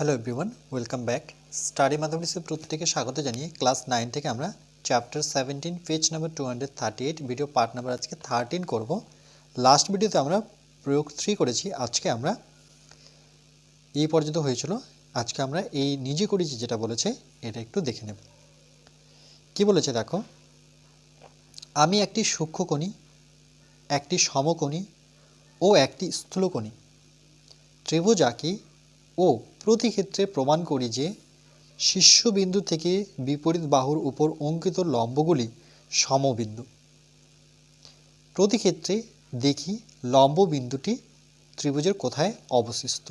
Hello everyone welcome back study ম্যাথমেটিক্সের প্রত্যেকে স্বাগত জানিয়ে ক্লাস নাইন থেকে আমরা chapter seventeen page number two hundred thirty eight video part number আজকে থার্টিন করব। লাস্ট ভিডিওতে আমরা প্রয়োগ থ্রি করেছি, আজকে আমরা এই পর্যন্ত হয়েছিল। আজকে আমরা এই নিজে করেছি যেটা বলেছে, এটা একটু দেখে নেব। কি বলেছে দেখো? আমি একটি সূক্ষ্মকণি একটি সমকোণী ও একটি স্থূলকণি। ত্রিভুজ আঁকি ও প্রতি ক্ষেত্রে প্রমাণ করি যে শীর্ষবিন্দু থেকে বিপরীত বাহুর উপর অঙ্কিত লম্বগুলি সমবিন্দু। প্রতি ক্ষেত্রে দেখি লম্ব বিন্দুটি ত্রিভুজের কোথায় অবস্থিত।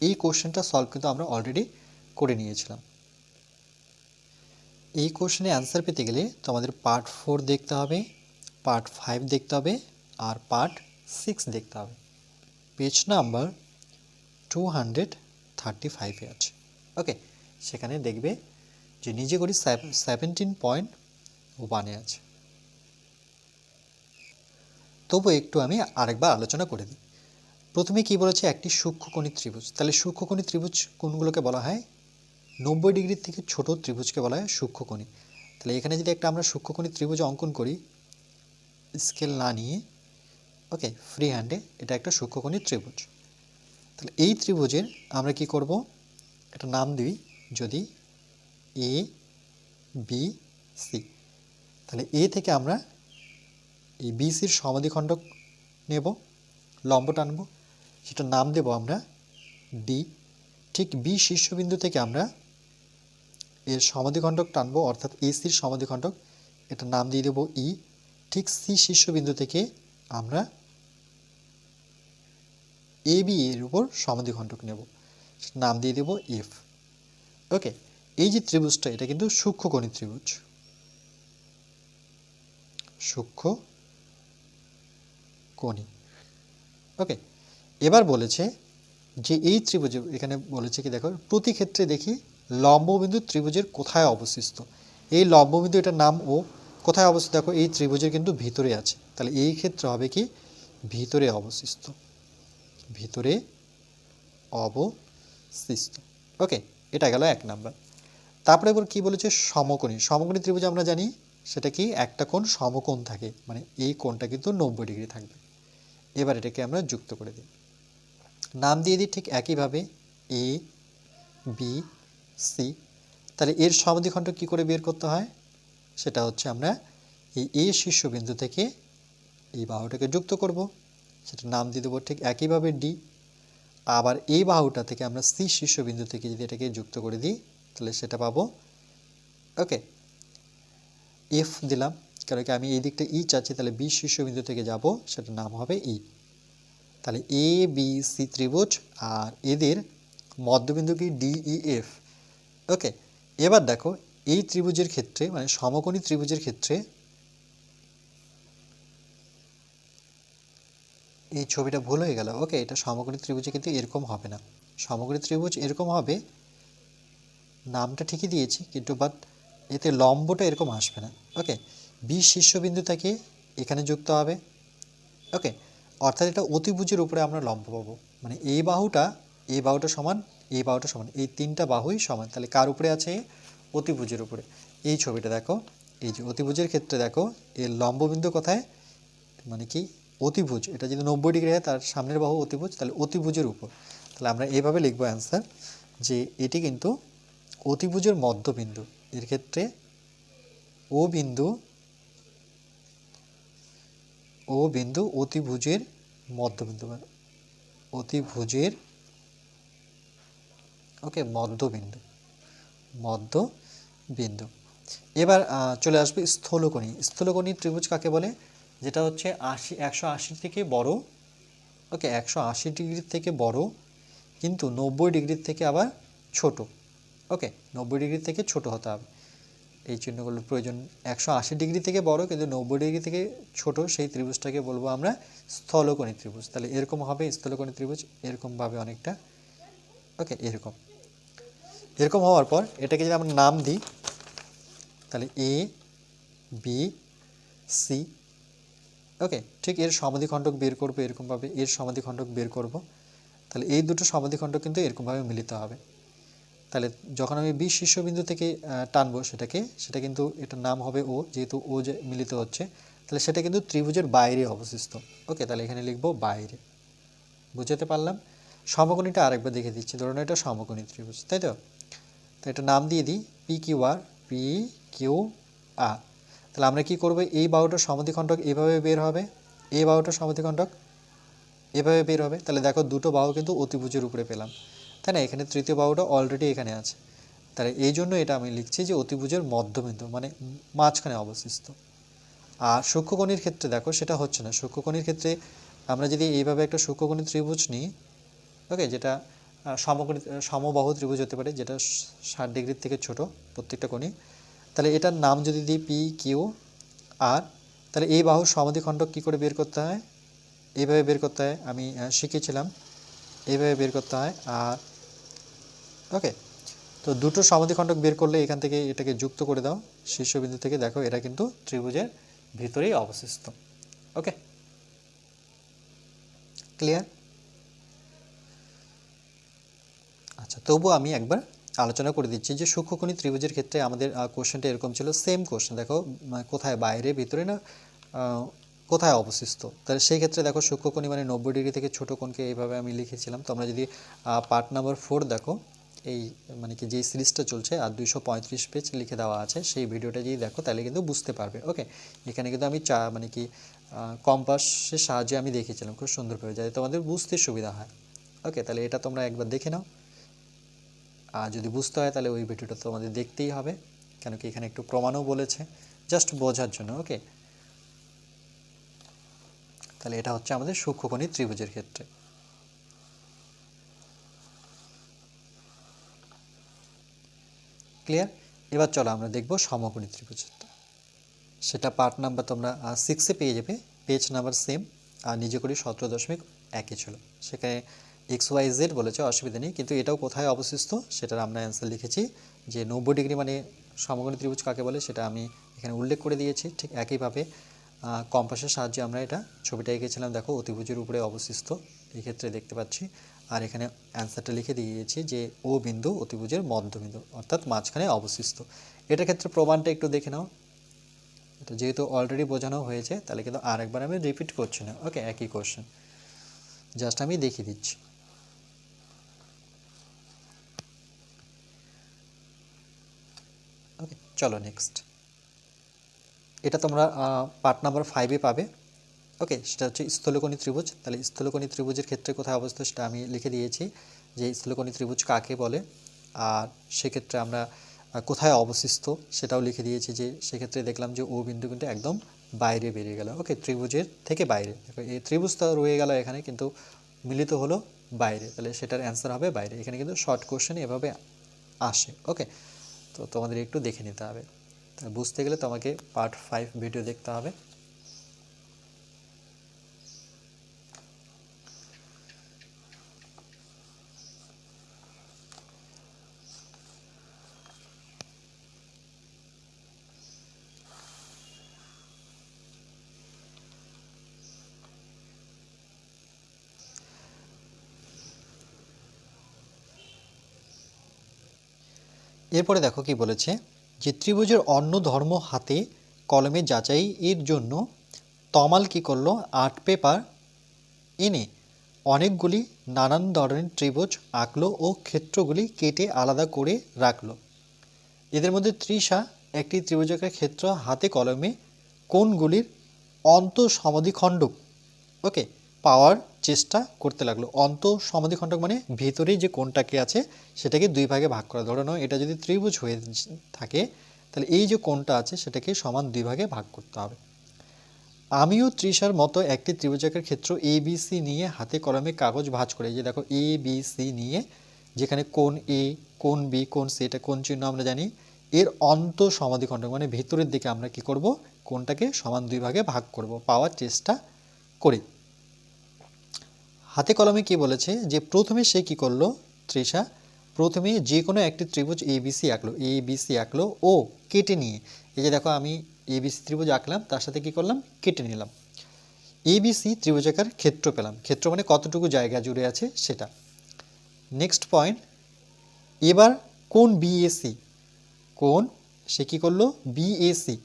এই কোশ্চেনটা সলভ কিন্তু আমরা অলরেডি করে নিয়েছিলাম। এই কোশ্চেনে অ্যান্সার পেতে গেলে তোমাদের পার্ট ফোর দেখতে হবে পার্ট ফাইভ দেখতে হবে আর পার্ট সিক্স দেখতে হবে। Page number two hundred thirty ফাইভে আছে। ওকে সেখানে দেখবে যে নিজে করি সেভেন্টিন পয়েন্ট ওয়ানে আছে। তবু একটু আমি আরেকবার আলোচনা করে দিই। প্রথমে কি বলেছে? একটি সূক্ষ্মকণি ত্রিভুজ। তাহলে সূক্ষ্মকণি ত্রিভুজ কোনগুলোকে বলা হয়? নব্বই ডিগ্রির থেকে ছোট ত্রিভুজকে বলা হয় সূক্ষ্মকণি। তাহলে এখানে যদি একটা আমরা সূক্ষ্মকণি ত্রিভুজ অঙ্কন করি, স্কেল না নিয়ে ওকে ফ্রি হ্যান্ডে এটা একটা সূক্ষ্মকণি ত্রিভুজ। তাহলে এই ত্রিভুজের আমরা কি করব? একটা নাম দিই যদি এ বি সি তাহলে এ থেকে আমরা এই বিসির সমাধিখণ্ডক নেব, লম্ব টানব। সেটা নাম দেব আমরা ডি ঠিক বি শীর্ষবিন্দু থেকে আমরা এর সমাধিখণ্ডক টানবো, অর্থাৎ এ এসির সমাধিখণ্ডক। এটা নাম দিয়ে দেব ই ঠিক সি শীর্ষবিন্দু থেকে আমরা এ বি এর উপর সমাধিখণ্ডক নেব। নাম দিয়ে দেব এফ ওকে এই যে ত্রিভুজটা, এটা কিন্তু সূক্ষ্মকণি ত্রিভুজ। সূক্ষ্ম কোণী ওকে এবার বলেছে যে এই ত্রিভুজে, এখানে বলেছে কি, দেখো, প্রতি ক্ষেত্রে দেখি লম্ববিন্দু ত্রিভুজের কোথায় অবস্থিত। এই লম্ববিন্দু, এটার নাম ও কোথায় অবস্থিত? দেখো, এই ত্রিভুজের কিন্তু ভিতরে আছে। তাহলে এই ক্ষেত্রে হবে কি? ভিতরে অবস্থিত। ভিতরে অবস্থিত। ওকে এটা গেল এক নাম্বার। তারপরে এবার কি বলেছে? সমকোণী। সমকোণী ত্রিভুজ আমরা জানি, সেটা কি? একটা কোণ সমকোণ থাকে মানে এই কোণটা কিন্তু নব্বই ডিগ্রি থাকবে। এবার এটাকে আমরা যুক্ত করে দিই। নাম দিয়ে দিই ঠিক একইভাবে এ বি সি তাহলে এর সমাধিখণ্ড কি করে বের করতে হয়? সেটা হচ্ছে আমরা এই এ শীর্ষবিন্দু থেকে এই বাহুটাকে যুক্ত করব। সেটা নাম দিয়ে দেবো ঠিক একইভাবে ডি আবার এই বাহুটা থেকে আমরা সি শীর্ষবিন্দু থেকে যদি এটাকে যুক্ত করে দিই, তাহলে সেটা পাবো। ওকে। এফ দিলাম, কারণ কি আমি এই দিকটা ই চাচ্ছি, তাহলে বি শীর্ষবিন্দু থেকে যাব, সেটার নাম হবে ই তাহলে এ বি সি ত্রিভুজ আর এদের মধ্যবিন্দু কি? ডিই এফ ওকে, এবার দেখো, এই ত্রিভুজের ক্ষেত্রে মানে সমকোণী ত্রিভুজের ক্ষেত্রে এই ছবিটা ভুল হয়ে গেল। ওকে, এটা সমকোণী ত্রিভুজে কিন্তু এরকম হবে না। সমকোণী ত্রিভুজ এরকম হবে, নামটা ঠিকই দিয়েছি, কিন্তু বাট এতে লম্বটা এরকম আসবে না। ওকে, বি শীর্ষবিন্দু থেকে এখানে যুক্ত হবে। ওকে, অর্থাৎ এটা অতিভুজের উপরে আমরা লম্ব পাবো। মানে এই বাহুটা এই বাহুটা সমান এই বাহুটা সমান, এই তিনটা বাহুই সমান। তাহলে কার উপরে আছে? অতিভুজের উপরে। এই ছবিটা দেখো, এই যে অতিভুজের ক্ষেত্রে দেখো, এর লম্ববিন্দু কোথায়? মানে কি? অতিভুজ, এটা যদি নব্বই ডিগ্রি হয়, তার সামনের বাহু অতিভুজ, তাহলে অতিভুজের উপর। তাহলে আমরা এইভাবে লিখব অ্যান্সার যে এটি কিন্তু অতিভুজের মধ্যবিন্দু। এর ক্ষেত্রে ও বিন্দু ও বিন্দু অতিভুজের মধ্যবিন্দু অতিভুজের, ওকে, মধ্যবিন্দু মধ্যবিন্দু। এবার চলে আসবে স্থলকণি। স্থূলকোণী ত্রিভুজ কাকে বলে? যেটা হচ্ছে আশি, একশো আশি থেকে বড়। ওকে একশো আশি ডিগ্রির থেকে বড়, কিন্তু নব্বই ডিগ্রির থেকে আবার ছোট। ওকে নব্বই ডিগ্রি থেকে ছোট হতে হবে। এই চিহ্নগুলোর প্রয়োজন। একশো আশি ডিগ্রি থেকে বড়, কিন্তু নব্বই ডিগ্রি থেকে ছোট, সেই ত্রিভুজটাকে বলব আমরা স্থলকোণী ত্রিভুজ। তাহলে এরকম হবে, স্থলকোণী ত্রিভুজ এরকমভাবে অনেকটা। ওকে এরকম। এরকম হওয়ার পর এটাকে যদি আমরা নাম দিই, তাহলে এ বি সি ওকে ঠিক এর সমাধিখণ্ডক বের করব এরকমভাবে, এর সমাধিখণ্ডক বের করব। তাহলে এই দুটো সমাধিখণ্ড কিন্তু এরকমভাবে মিলিত হবে। তাহলে যখন আমি বি শীর্ষবিন্দু থেকে টানবো সেটাকে, সেটা কিন্তু এটার নাম হবে ও, যেহেতু ও যে মিলিত হচ্ছে, তাহলে সেটা কিন্তু ত্রিভুজের বাইরে অবশিষ্ট ওকে তাহলে এখানে লিখব বাইরে। বুঝাতে পারলাম? সমকোণীটা আরেকবার দেখে দিচ্ছি। ধরুন এটা সমকোণী ত্রিভুজ, তাই তো? তো এটা নাম দিয়ে দিই P Q R P Q R তাহলে আমরা কি করব? এই বাহুটার সমাধিখণ্ডক এভাবে বের হবে। এই বাহুটার সমাধিখণ্ডক এভাবে বের হবে। তাহলে দেখো দুটো বাহু কিন্তু অতিভুজের উপরে পেলাম। তাই না? এখানে তৃতীয় বাহুটা অলরেডি এখানে আছে। তাহলে এই জন্য এটা আমি লিখছি যে অতিভুজের মধ্যবিন্দু মানে মাঝখানে অবশিষ্ট আর সূক্ষ্মকণির ক্ষেত্রে দেখো সেটা হচ্ছে না। সূক্ষ্মকণির ক্ষেত্রে আমরা যদি এইভাবে একটা সূক্ষ্মকণি ত্রিভুজ নিই ওকে যেটা সমকোণী, সমবাহু ত্রিভুজ হতে পারে, যেটা ষাট ডিগ্রির থেকে ছোট প্রত্যেকটা কোণই তাহলে এটার নাম যদি দিই পি কিউ আর তাহলে এই বাহুর সমাধিখণ্ডক কী করে বের করতে হয়? এইভাবে বের করতে হয়, আমি শিখেছিলাম। এইভাবে বের করতে হয়, আর ওকে তো দুটো সমাধিখণ্ডক বের করলে এখান থেকে এটাকে যুক্ত করে দাও, শীর্ষবিন্দু থেকে। দেখো এরা কিন্তু ত্রিভুজের ভিতরেই অবশিষ্ট ওকে ক্লিয়ার আচ্ছা তবু আমি একবার আলোচনা করে দিচ্ছি যে সূক্ষ্মকণি ত্রিভুজের ক্ষেত্রে আমাদের কোশ্চেনটা এরকম ছিল সেম কোশ্চেন দেখো কোথায় বাইরে, ভিতরে না কোথায় অবশিষ্ট তাহলে সেই ক্ষেত্রে দেখো সূক্ষ্মকণি মানে নব্বই ডিগ্রি থেকে ছোটো কোণকে এইভাবে আমি লিখেছিলাম। তোমরা যদি পার্ট নাম্বার ফোর দেখো, এই মানে কি, যেই সিরিজটা চলছে, আর দুইশো পঁয়ত্রিশ পেজ লিখে দেওয়া আছে, সেই ভিডিওটা যদি দেখো, তাহলে কিন্তু বুঝতে পারবে ওকে এখানে কিন্তু আমি চা মানে কি কম্পাসের সাহায্যে আমি দেখেছিলাম, খুব সুন্দরভাবে, যাতে তোমাদের বুঝতে সুবিধা হয় ওকে তাহলে এটা তোমরা একবার দেখে নাও। যদি বুঝতে হয় তাহলে ওই ভিডিওটা তোমাদের দেখতেই হবে, কেন কি এখানে একটু প্রমাণও বলেছে। জাস্ট বোঝার জন্য ওকে তাহলে এটা হচ্ছে আমাদের সূক্ষ্মকণি ত্রিভুজের ক্ষেত্রে। ক্লিয়ার এবার চলো আমরা দেখব সমকোণী ত্রিভুজটা সেটা পার্ট নাম্বার তোমরা সিক্সে পেয়ে যাবে পেজ নাম্বার সেম আর নিজে করি সতেরো দশমিক একই ছিল। সেখানে এক্স ওয়াই জেড বলেছে, অসুবিধা নেই। কিন্তু এটাও কোথায় অবশিষ্ট সেটার আমরা অ্যান্সার লিখেছি যে নব্বই ডিগ্রি মানে সমকোণী ত্রিভুজ কাকে বলে সেটা আমি এখানে উল্লেখ করে দিয়েছি। ঠিক একইভাবে কম্পাসের সাহায্যে আমরা এটা ছবিটা এঁকেছিলাম। দেখো, অতিভুজের উপরে অবশিষ্ট এই ক্ষেত্রে দেখতে পাচ্ছি। আর এখানে অ্যান্সারটা লিখে দিয়েছি যে ও বিন্দু অতিভুজের মধ্যবিন্দু অর্থাৎ মাঝখানে অবশিষ্ট এটার ক্ষেত্রে প্রমাণটা একটু দেখে নাও। এটা যেহেতু অলরেডি বোঝানো হয়েছে, তাহলে কিন্তু আরেকবার আমি রিপিট করছি না। ওকে একই কোশ্চেন জাস্ট আমি দেখিয়ে দিচ্ছি ওকে চলো নেক্সট এটা তোমরা পার্ট নাম্বার ফাইভে পাবে। ওকে সেটা হচ্ছে স্থলকোণী ত্রিভুজ। তাহলে স্থলকোণী ত্রিভুজের ক্ষেত্রে কোথায় অবস্থিত সেটা আমি লিখে দিয়েছি যে স্থলকোণী ত্রিভুজ কাকে বলে। আর সেক্ষেত্রে আমরা কোথায় অবশিষ্ট সেটাও লিখে দিয়েছি যে সেক্ষেত্রে দেখলাম যে ও বিন্দু কিন্তু একদম বাইরে বেরিয়ে গেল। ওকে ত্রিভুজের থেকে বাইরে। এই ত্রিভুজটা রয়ে গেল এখানে, কিন্তু মিলিত হলো বাইরে। তাহলে সেটার অ্যান্সার হবে বাইরে। এখানে কিন্তু শর্ট কোশ্চেন এভাবে আসে। ওকে তো তোমাদের একটু দেখে নিতে হবে। বুঝতে গেলে তোমাকে পার্ট ফাইভ ভিডিও দেখতে হবে। এরপরে দেখো কি বলেছে যে ত্রিভুজের অন্য ধর্ম হাতে কলমে যাচাই এর জন্য তমাল কি করল? আর্ট পেপার এনে অনেকগুলি নানান ধরনের ত্রিভুজ আঁকলো ও ক্ষেত্রগুলি কেটে আলাদা করে রাখল। এদের মধ্যে ত্রিশা একটি ত্রিভুজকের ক্ষেত্র হাতে কলমে কোণগুলির অন্ত সমাধিখণ্ডক ওকে পাওয়ার চেষ্টা করতে লাগল। অন্ত সমাধিখণ্ডক মানে ভিতরে যে কোণটাকে আছে, সেটাকে দুই ভাগে ভাগ করা। ধরে নাও, এটা যদি ত্রিভুজ হয়ে থাকে, তাহলে এই যে কোণটা আছে, সেটাকে সমান দুই ভাগে ভাগ করতে হবে। আমিও ত্রিশার মতো একটি ত্রিভুজাকের ক্ষেত্র এ বি সি নিয়ে হাতে কলমে কাগজ ভাঁজ করে যে দেখো এ বি সি নিয়ে যেখানে কোন এ কোন বি কোন সি এটা কোন চিহ্ন আমরা জানি, এর অন্ত সমাধিখণ্ডক মানে ভেতরের দিকে আমরা কি করব? কোনটাকে সমান দুই ভাগে ভাগ করব। পাওয়ার চেষ্টা করি। হাতে কলমে কি বলেছে যে, প্রথমে সে কি করল? তৃষা, প্রথমে যে কোনো একটি ত্রিভুজ এ বিসি আঁকলো এ বিসি আঁকলো, ও কেটে নিয়ে। এই যে দেখো, আমি এ বিসি ত্রিভুজ আঁকলাম, তার সাথে কি করলাম? কেটে নিলাম। এবিসি ত্রিভুজাকার ক্ষেত্র পেলাম। ক্ষেত্র মানে কতটুকু জায়গা জুড়ে আছে সেটা। নেক্সট পয়েন্ট এবার কোন বিএসি কোন? সে কী করল? BAC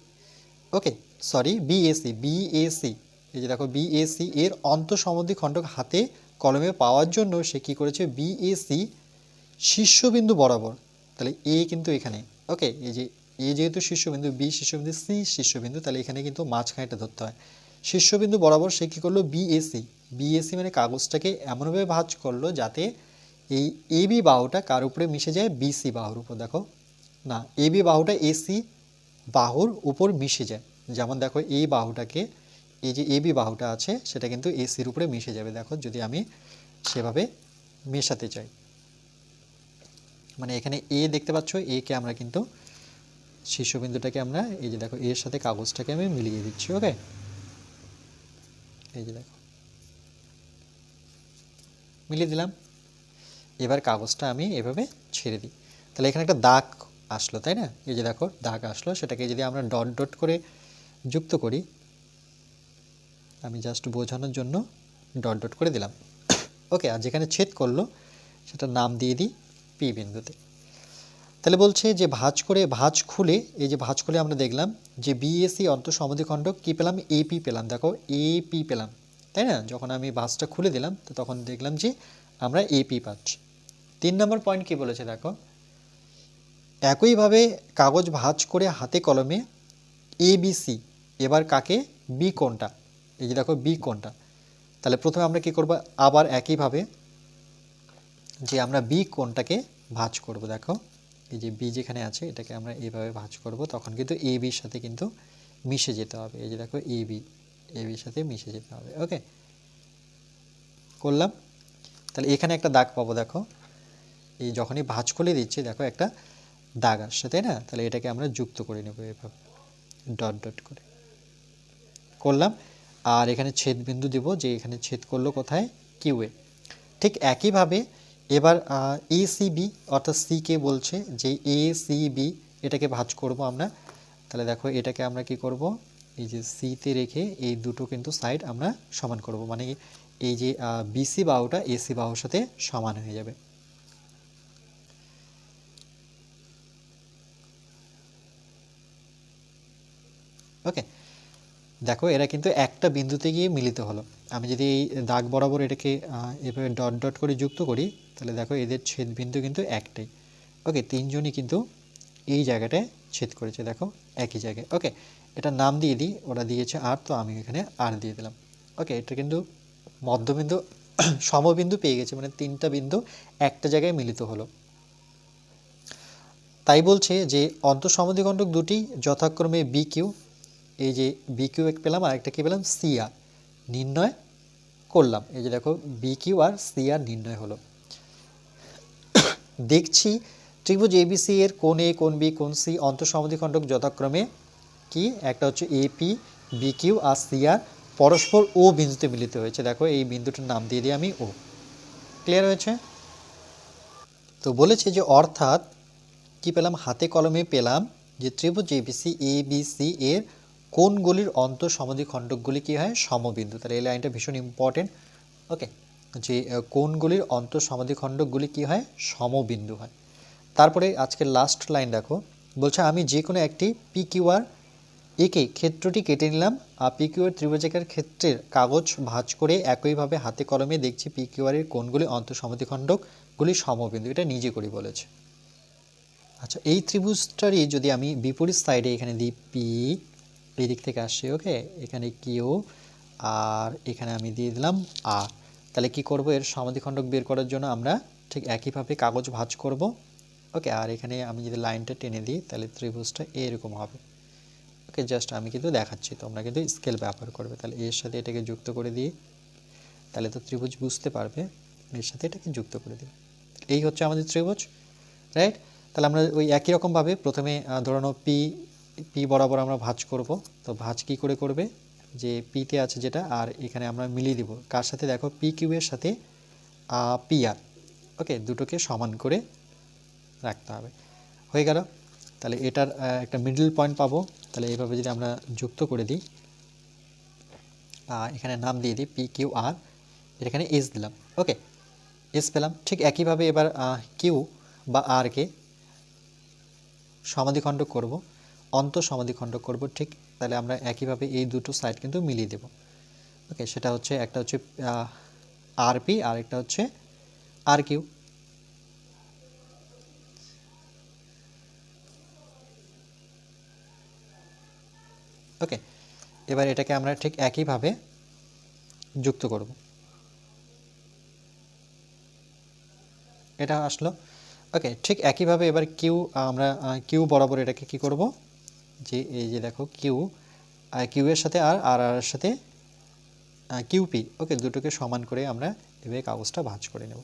okay sorry BAC BAC এই যে দেখো বিএসি এর অন্তঃসমদ্ধি খণ্ডক হাতে কলমে পাওয়ার জন্য সে কী করেছে? বিএসি শীর্ষবিন্দু বরাবর। তাহলে এ কিন্তু এখানে। ওকে এই যে এ যেহেতু শীর্ষবিন্দু বি শীর্ষবিন্দু সি শীর্ষবিন্দু, তাহলে এখানে কিন্তু মাঝখানেটা ধরতে হয়। শীর্ষবিন্দু বরাবর সে কী করল? বিএসি বিএসি মানে কাগজটাকে এমনভাবে ভাঁজ করল যাতে এই এবি বাহুটা কার উপরে মিশে যায়? বিসি বাহুর উপর। দেখো, না এবি বাহুটা এসি বাহুর উপর মিশে যায়। যেমন দেখো এই বাহুটাকে এই যে এবি বাহুটা আছে, সেটা কিন্তু এসির উপরে মিশে যাবে। দেখো, যদি আমি সেভাবে মেশাতে চাই। মানে এখানে এ দেখতে পাচ্ছ, এ কে আমরা কিন্তু শীর্ষবিন্দুটাকে আমরা, এই যে দেখো, এর সাথে কাগজটাকে আমি মিলিয়ে দিচ্ছি, ওকে? এই যে দেখো। মিলিয়ে দিলাম। এবার কাগজটা আমি এভাবে ছেড়ে দিই। তাহলে এখানে একটা দাগ আসলো, তাই না? এই যে দেখো, দাগ আসলো, সেটাকে যদি আমরা ডট ডট করে যুক্ত করি আমি জাস্ট বোঝানোর জন্য ডট ডট করে দিলাম। ওকে আর যেখানে ছেদ করল, সেটা নাম দিয়ে দিই পি বিন্দুতে। তাহলে বলছে যে ভাঁজ করে, ভাঁজ খুলে, এই যে ভাঁজ খুলে আমরা দেখলাম যে বিএসসি অন্তঃসমদ্বিখণ্ডক কী পেলাম? এপি পেলাম। দেখো এপি পেলাম। তাই না? যখন আমি ভাঁজটা খুলে দিলাম, তো তখন দেখলাম যে আমরা এপি পাচ্ছি। তিন নম্বর পয়েন্ট কি বলেছে? দেখো, একইভাবে কাগজ ভাঁজ করে হাতে কলমে এ বি সি এবার কাকে? বি কোনটা? এই যে দেখো বি কোনটা তাহলে প্রথমে আমরা কি করব? আবার একইভাবে যে আমরা বি কোনটাকে ভাঁজ করব, দেখো। এই যে বি যেখানে আছে, এটাকে আমরা এইভাবে ভাঁজ করব, তখন কিন্তু এ বির সাথে কিন্তু মিশে যেতে হবে। এই যে দেখো এ বি এ বির সাথে মিশে যেতে হবে, ওকে? করলাম। তাহলে এখানে একটা দাগ পাবো, দেখো। এই যখনই ভাঁজ খুলে দিচ্ছি, দেখো, একটা দাগ আসছে, তাই না? তাহলে এটাকে আমরা যুক্ত করে নেব এভাবে, ডট ডট করে। করলাম। আর এখানে ছেদ বিন্দু দেব যে এখানে ছেদ করল কোথায়? কিউএ ঠিক একইভাবে এবার এ সিবি অর্থাৎ সিকে বলছে যে এ সিবি এটাকে ভাজ করব আমরা। তাহলে দেখো এটাকে আমরা কি করব? এই যে সিতে রেখে এই দুটো কিন্তু সাইড আমরা সমান করব। মানে এই যে বিসি বাহুটা এসি বাহুর সাথে সমান হয়ে যাবে ওকে দেখো, এরা কিন্তু একটা বিন্দুতে গিয়ে মিলিত হলো। আমি যদি এই দাগ বরাবর এটাকে এভাবে ডট ডট করে যুক্ত করি, তাহলে দেখো এদের ছেদ বিন্দু কিন্তু একটাই। ওকে, তিনজনই কিন্তু এই জায়গাটায় ছেদ করেছে, দেখো, একই জায়গায়। ওকে, এটা নাম দিয়ে দিই, ওরা দিয়েছে আর, তো আমি এখানে আর দিয়ে দিলাম। ওকে, এটা কিন্তু মধ্যবিন্দু, সমবিন্দু পেয়ে গেছে মানে তিনটা বিন্দু একটা জায়গায় মিলিত হলো। তাই বলছে যে অন্তঃসমদ্বিখণ্ডক দুটি যথাক্রমে বি কিউ এই যে বি কিউ পেলাম আর একটা কী পেলাম? সিআর নির্ণয় করলাম। এই যে দেখো বি কিউ আর সি আর নির্ণয় হলো। দেখছি ত্রিভুজ এবিসি এর কোন এ কোন বি কোন সি অন্তঃসমদ্বিখণ্ডক যথাক্রমে কি? একটা হচ্ছে এপি বি কিউ আর সি আর পরস্পর ও বিন্দুতে মিলিত হয়েছে। দেখো, এই বিন্দুটার নাম দিয়ে দিই আমি ও ক্লিয়ার হয়েছে? তো বলেছে যে, অর্থাৎ কি পেলাম? হাতে কলমে পেলাম যে, ত্রিভুজ এবিসি এ বি সি এর কোনগুলির সমাধি খণ্ডকগুলি কী হয়? সমবিন্দু। তাহলে এই লাইনটা ভীষণ ইম্পর্টেন্ট ওকে যে কোনগুলির অন্তঃসমদ্বি খণ্ডকগুলি কী হয়? সমবিন্দু হয়। তারপরে আজকের লাস্ট লাইন দেখো। বলছে, আমি যে কোনো একটি পি কিউআর একে ক্ষেত্রটি কেটে নিলাম। আর পি কিউআর ত্রিভুজাকার ক্ষেত্রের কাগজ ভাঁজ করে একইভাবে হাতে কলমে দেখছি পি কিউআরের কোনগুলি অন্তঃসমদ্বি খণ্ডকগুলি সমবিন্দু। এটা নিজে করি বলেছে। আচ্ছা এই ত্রিভুজটারই যদি আমি বিপরীত সাইডে এখানে দিই পি এই দিক থেকে আসছে, ওকে? এখানে কিউ, আর এখানে আমি দিয়ে দিলাম আর তাহলে কি করব? এর সমাধিখণ্ডক বের করার জন্য আমরা ঠিক একইভাবে কাগজ ভাঁজ করব, ওকে? আর এখানে আমি যদি লাইনটা টেনে দিই, তাহলে ত্রিভুজটা এরকম হবে। ওকে, জাস্ট আমি কিন্তু দেখাচ্ছি, তোমরা কিন্তু স্কেল ব্যবহার করবে। তাহলে এর সাথে এটাকে যুক্ত করে দিই, তাহলে তো ত্রিভুজ বুঝতে পারবে, এর সাথে এটাকে যুক্ত করে দিই। এই হচ্ছে আমাদের ত্রিভুজ, রাইট? তাহলে আমরা ওই একই রকমভাবে প্রথমে ধরানো পি পি বরাবর আমরা ভাঁজ করব। তো ভাঁজ কি করে করবে? যে পিতে আছে যেটা, আর এখানে আমরা মিলিয়ে দিব। কার সাথে? দেখো পি কিউবের সাথে পি আর ওকে, দুটোকে সমান করে রাখতে হবে। হয়ে গেল। তাহলে এটার একটা মিডল পয়েন্ট পাবো। তাহলে এইভাবে যদি আমরা যুক্ত করে দিই এখানে নাম দিয়ে দিই পি কিউ আর এখানে এস দিলাম। ওকে এস পেলাম। ঠিক একইভাবে এবার কিউ বা আরকে সমাধিখণ্ড করব। অন্ত সমাধিখণ্ড করব, ঠিক তাহলে আমরা একইভাবে এই দুটো সাইড কিন্তু মিলিয়ে দেব। ওকে সেটা হচ্ছে, একটা হচ্ছে আরপি আর একটা হচ্ছে আর কিউ ওকে এবার এটাকে আমরা ঠিক একইভাবে যুক্ত করব। এটা আসলো। ওকে ঠিক একইভাবে এবার কিউ আমরা কিউ বরাবর এটাকে কি করব? যে, এই যে দেখো কিউ কিউ এর সাথে আর আর আর সাথে কিউপি ওকে দুটোকে সমান করে আমরা এভাবে কাগজটা ভাঁজ করে নেব।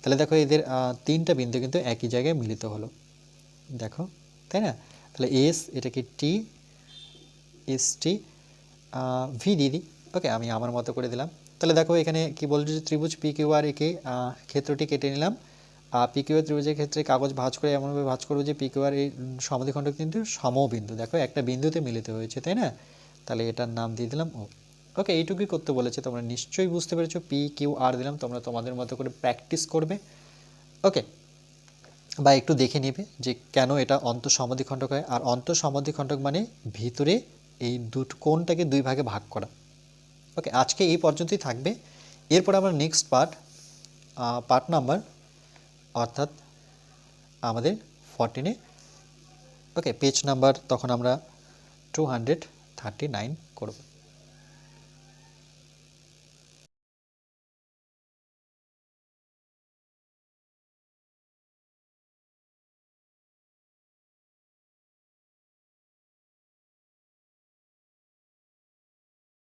তাহলে দেখো এদের তিনটা বিন্দু কিন্তু একই জায়গায় মিলিত হলো। দেখো, তাই না? তাহলে এস এটাকে টি এস টি ভি দিয়ে দিই। ওকে আমি আমার মতো করে দিলাম। তাহলে দেখো এখানে কি বলছে ত্রিভুজ পি কিউ আর একে ক্ষেত্রটি কেটে নিলাম। পি কিউ আর ত্রিভুজের ক্ষেত্রে কাগজ ভাঁজ করে এমনভাবে ভাঁজ করব যে পি কিউ এই সমাধিখণ্ড কিন্তু সমবিন্দু। দেখো, একটা বিন্দুতে মিলিত হয়েছে, তাই না? তাহলে এটার নাম দিয়ে দিলাম ও ওকে এইটুকুই করতে বলেছে, তোমরা নিশ্চয়ই বুঝতে পেরেছ পি কিউ আর দিলাম, তোমরা তোমাদের মতো করে প্র্যাকটিস করবে। ওকে বা একটু দেখে নেবে যে কেন এটা অন্ত অন্তঃসমাধিখণ্ডক হয়, আর অন্তঃসমাধিখণ্ডক মানে ভিতরে এই দুটো কোণটাকে দুই ভাগে ভাগ করা। ওকে আজকে এই পর্যন্তই থাকবে। এরপর আমরা নেক্সট পার্ট পার্ট নাম্বার অর্থাৎ আমাদের ফর্টিনে ওকে পেজ নাম্বার তখন আমরা টু হান্ড্রেড থার্টি নাইন করব।